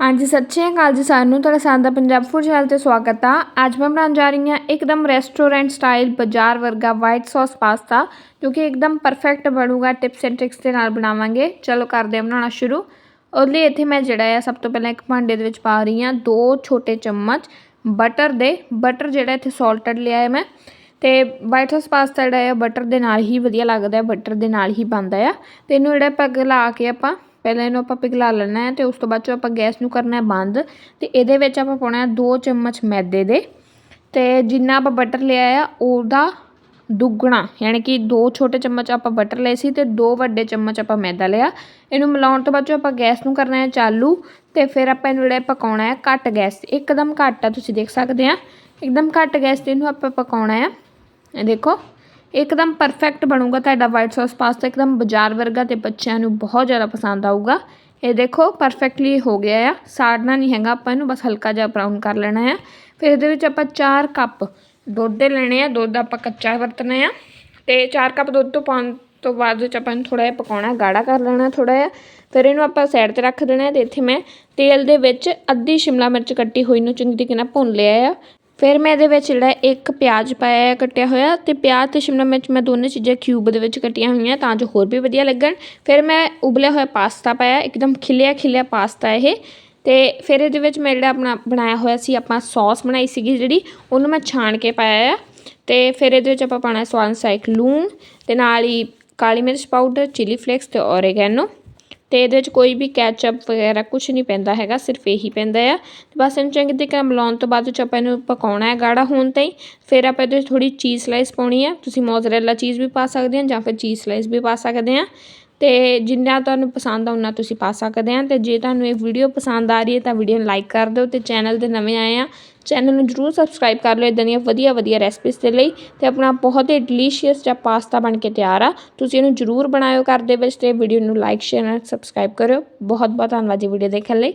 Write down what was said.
ਹਾਂਜੀ, ਸਤਿ ਸ਼੍ਰੀ ਅਕਾਲ ਜੀ ਸਾਨੂੰ ਤੁਹਾਡਾ ਸਾਰਿਆਂ ਦਾ ਪੰਜਾਬ ਫੂਡ ਚੈਨਲ ਤੇ ਸਵਾਗਤ ਆ। ਅੱਜ ਮੈਂ ਬਣਾਉਣ ਜਾ ਰਹੀ ਹਾਂ ਇੱਕਦਮ ਰੈਸਟੋਰੈਂਟ ਸਟਾਈਲ ਬਾਜ਼ਾਰ ਵਰਗਾ ਵਾਈਟ ਸੌਸ ਪਾਸਤਾ ਜੋ ਕਿ ਇੱਕਦਮ ਪਰਫੈਕਟ ਬਣੂਗਾ ਟਿਪਸ ਐਂਡ ਟ੍ਰਿਕਸ ਦੇ ਨਾਲ ਬਣਾਵਾਂਗੇ। ਚਲੋ ਕਰਦੇ ਹਾਂ ਬਣਾਉਣਾ ਸ਼ੁਰੂ। ਉਹਦੇ ਲਈ ਇੱਥੇ ਮੈਂ ਜਿਹੜਾ ਆ, ਸਭ ਤੋਂ ਪਹਿਲਾਂ ਇੱਕ ਭਾਂਡੇ ਦੇ ਵਿੱਚ ਪਾ ਰਹੀ ਹਾਂ ਦੋ ਛੋਟੇ ਚਮਚ ਬਟਰ ਦੇ। ਬਟਰ ਜਿਹੜਾ ਇੱਥੇ ਸਾਲਟਡ ਲਿਆ ਹੈ ਮੈਂ। ਤੇ ਵਾਈਟ ਸੌਸ ਪਾਸਤਾ ਜਿਹੜਾ ਹੈ ਬਟਰ ਦੇ ਨਾਲ ਹੀ ਵਧੀਆ ਲੱਗਦਾ ਹੈ ਬਟਰ ਦੇ ਨਾਲ ਹੀ ਬਣਦਾ ਆ। ਤੇ ਇਹਨੂੰ ਜਿਹੜਾ ਪਿਘਲਾ ਕੇ ਆਪਾਂ ਪਹਿਲਾਂ ਇਹਨੂੰ ਆਪਾਂ ਪਿਘਲਾ ਲੈਣਾ ਹੈ ਤੇ ਉਸ ਤੋਂ ਬਾਅਦ ਚੋਂ ਆਪਾਂ ਗੈਸ ਨੂੰ ਕਰਨਾ ਹੈ ਬੰਦ ਤੇ ਇਹਦੇ ਵਿੱਚ ਆਪਾਂ ਪਾਉਣਾ ਹੈ 2 ਚਮਚ ਮੈਦੇ ਦੇ ਤੇ ਜਿੰਨਾ ਆਪਾਂ ਬਟਰ ਲਿਆ ਆ, ਉਹਦਾ ਦੁੱਗਣਾ, ਯਾਨੀ ਕਿ ਦੋ ਛੋਟੇ ਚਮਚ ਆਪਾਂ ਬਟਰ ਲਏ ਸੀ ਤੇ ਦੋ ਵੱਡੇ ਚਮਚ ਆਪਾਂ ਮੈਦਾ ਲਿਆ। ਇਹਨੂੰ ਮਿਲਾਉਣ ਤੋਂ ਬਾਅਦ ਚੋਂ ਆਪਾਂ ਗੈਸ ਨੂੰ ਕਰਨਾ ਹੈ ਚਾਲੂ ਤੇ ਫਿਰ ਆਪਾਂ ਇਹਨੂੰ ਜਿਹੜਾ ਪਕਾਉਣਾ ਹੈ ਘੱਟ ਗੈਸ ਤੇ, ਇੱਕਦਮ ਘੱਟ ਆ, ਤੁਸੀਂ ਦੇਖ ਸਕਦੇ ਆ। ਇੱਕਦਮ ਘੱਟ ਗੈਸ ਤੇ ਇਹਨੂੰ ਆਪਾਂ ਪਕਾਉਣਾ ਹੈ। ਇਹ ਦੇਖੋ ਇੱਕਦਮ ਪਰਫੈਕਟ ਬਣੂਗਾ ਤੁਹਾਡਾ ਵਾਈਟ ਸੌਸ ਪਾਸਤਾ ਇੱਕਦਮ ਬਾਜ਼ਾਰ ਵਰਗਾ ਤੇ ਬੱਚਿਆਂ ਨੂੰ ਬਹੁਤ ਜ਼ਿਆਦਾ ਪਸੰਦ ਆਊਗਾ। ਇਹ ਦੇਖੋ ਪਰਫੈਕਟਲੀ ਹੋ ਗਿਆ ਆ, ਸਾੜਨਾ ਨਹੀਂ ਹੈਗਾ ਆਪਾਂ ਇਹਨੂੰ, ਬਸ ਹਲਕਾ ਜਿਹਾ ਬਰਾਊਨ ਕਰ ਲੈਣਾ ਹੈ ਫਿਰ ਇਹਦੇ ਵਿੱਚ ਆਪਾਂ 4 ਕੱਪ ਦੁੱਧ ਦੇ ਲੈਣੇ ਆ, ਦੁੱਧ ਆਪਾਂ ਕੱਚਾ ਵਰਤਣਾ ਆ ਤੇ 4 ਕੱਪ ਦੁੱਧ ਤੋਂ ਪਾਉਣ ਤੋਂ ਬਾਅਦ ਵਿੱਚ ਆਪਾਂ ਇਹਨੂੰ ਥੋੜਾ ਜਿਹਾ ਪਕਾਉਣਾ, ਗਾੜਾ ਕਰ ਲੈਣਾ ਥੋੜਾ ਜਿਹਾ। ਫਿਰ ਇਹਨੂੰ ਆਪਾਂ ਸਾਈਡ ਤੇ ਰੱਖ ਦੇਣਾ ਤੇ ਇੱਥੇ ਮੈਂ ਤੇਲ ਦੇ ਵਿੱਚ ਅੱਧੀ ਸ਼ਿਮਲਾ ਮਿਰਚ ਕੱਟੀ ਹੋਈ ਨੂੰ ਚੰਗੀ ਤਰੀਕੇ ਨਾਲ ਭੁੰਨ ਲਿਆ ਆ। ਫਿਰ ਮੈਂ ਇਹਦੇ ਵਿੱਚ ਜਿਹੜਾ ਇੱਕ ਪਿਆਜ਼ ਪਾਇਆ ਹੈ ਕੱਟਿਆ ਹੋਇਆ ਤੇ ਪਿਆਜ਼ ਤੇ ਸ਼ਿਮਲਾ ਮਿਰਚ ਮੈਂ ਦੋਨੇ ਚੀਜ਼ਾਂ ਕਿਊਬ ਦੇ ਵਿੱਚ ਕੱਟੀਆਂ ਹੋਈਆਂ ਤਾਂ ਜੋ ਹੋਰ ਵੀ ਵਧੀਆ ਲੱਗਣ। ਫਿਰ ਮੈਂ ਉਬਲਿਆ ਹੋਇਆ ਪਾਸਤਾ ਪਾਇਆ, ਇੱਕਦਮ ਖਿਲਿਆ ਖਿਲਿਆ ਪਾਸਤਾ ਇਹ। ਤੇ ਫਿਰ ਇਹਦੇ ਵਿੱਚ ਮੈਂ ਜਿਹੜਾ ਆਪਣਾ ਬਣਾਇਆ ਹੋਇਆ ਸੀ, ਆਪਾਂ ਸੌਸ ਬਣਾਈ ਸੀਗੀ ਜਿਹੜੀ, ਉਹਨੂੰ ਮੈਂ ਛਾਣ ਕੇ ਪਾਇਆ ਆ। ਤੇ ਫਿਰ ਇਹਦੇ ਵਿੱਚ ਆਪਾਂ ਪਾਣਾ ਸਵਾਦ ਅਨੁਸਾਰ ਲੂਣ ਤੇ ਨਾਲ ਹੀ ਕਾਲੀ ਮਿਰਚ ਪਾਊਡਰ ਚਿਲੀ ਫਲੇਕਸ ਤੇ ਔਰੇਗੈਨੋ ਤੇ ਇਹਦੇ ਵਿੱਚ ਕੋਈ ਵੀ ਕੈਚਅਪ ਵਗੈਰਾ ਕੁਝ ਨਹੀਂ ਪੈਂਦਾ ਹੈਗਾ, ਸਿਰਫ ਇਹੀ ਪੈਂਦਾ ਆ। ਤੇ ਬਸ ਇਹਨੂੰ ਚੰਗੀ ਤਰੀਕੇ ਮਿਲਾਉਣ ਤੋਂ ਬਾਅਦ ਵਿੱਚ ਆਪਾਂ ਇਹਨੂੰ ਪਕਾਉਣਾ ਹੈ ਗਾੜਾ ਹੋਣ ਤਾਈਂ। ਫਿਰ ਆਪਾਂ ਇਹਦੇ ਵਿੱਚ ਥੋੜੀ ਚੀਜ਼ ਸਲਾਈਸ ਪਾਉਣੀ ਹੈ ਤੁਸੀਂ ਮੋਜ਼ਰੇਲਾ ਚੀਜ਼ ਵੀ ਪਾ ਸਕਦੇ ਆ ਜਾਂ ਫਿਰ ਚੀਜ਼ ਸਲਾਈਸ ਵੀ ਪਾ ਸਕਦੇ ਆ। ਅਤੇ ਜਿੰਨਾ ਤੁਹਾਨੂੰ ਪਸੰਦ ਆ, ਉਨਾ ਤੁਸੀਂ ਪਾ ਸਕਦੇ ਆ। ਅਤੇ ਜੇ ਤੁਹਾਨੂੰ ਇਹ ਵੀਡੀਓ ਪਸੰਦ ਆ ਰਹੀ ਹੈ, ਤਾਂ ਵੀਡੀਓ ਨੂੰ ਲਾਈਕ ਕਰ ਦਿਓ ਅਤੇ ਚੈਨਲ ਤੇ ਨਵੇਂ ਆਏ ਆ ਚੈਨਲ ਨੂੰ ਜਰੂਰ ਸਬਸਕ੍ਰਾਈਬ ਕਰ ਲਓ ਇੱਦਾਂ ਦੀਆਂ ਵਧੀਆ ਵਧੀਆ ਰੈਸਪੀਸ ਦੇ ਲਈ ਅਤੇ ਆਪਣਾ ਬਹੁਤ ਹੀ ਡਿਲੀਸ਼ੀਅਸ ਜਿਹਾ ਪਾਸਤਾ ਬਣ ਕੇ ਤਿਆਰ ਆ। ਤੁਸੀਂ ਇਹਨੂੰ ਜਰੂਰ ਬਣਾਇਓ ਘਰ ਦੇ ਵਿੱਚ ਅਤੇ ਵੀਡੀਓ ਨੂੰ ਲਾਈਕ ਸ਼ੇਅਰ ਐਂਡ ਸਬਸਕ੍ਰਾਈਬ ਕਰਿਓ। ਬਹੁਤ ਬਹੁਤ ਧੰਨਵਾਦ ਜੀ ਵੀਡੀਓ ਦੇਖਣ ਲਈ।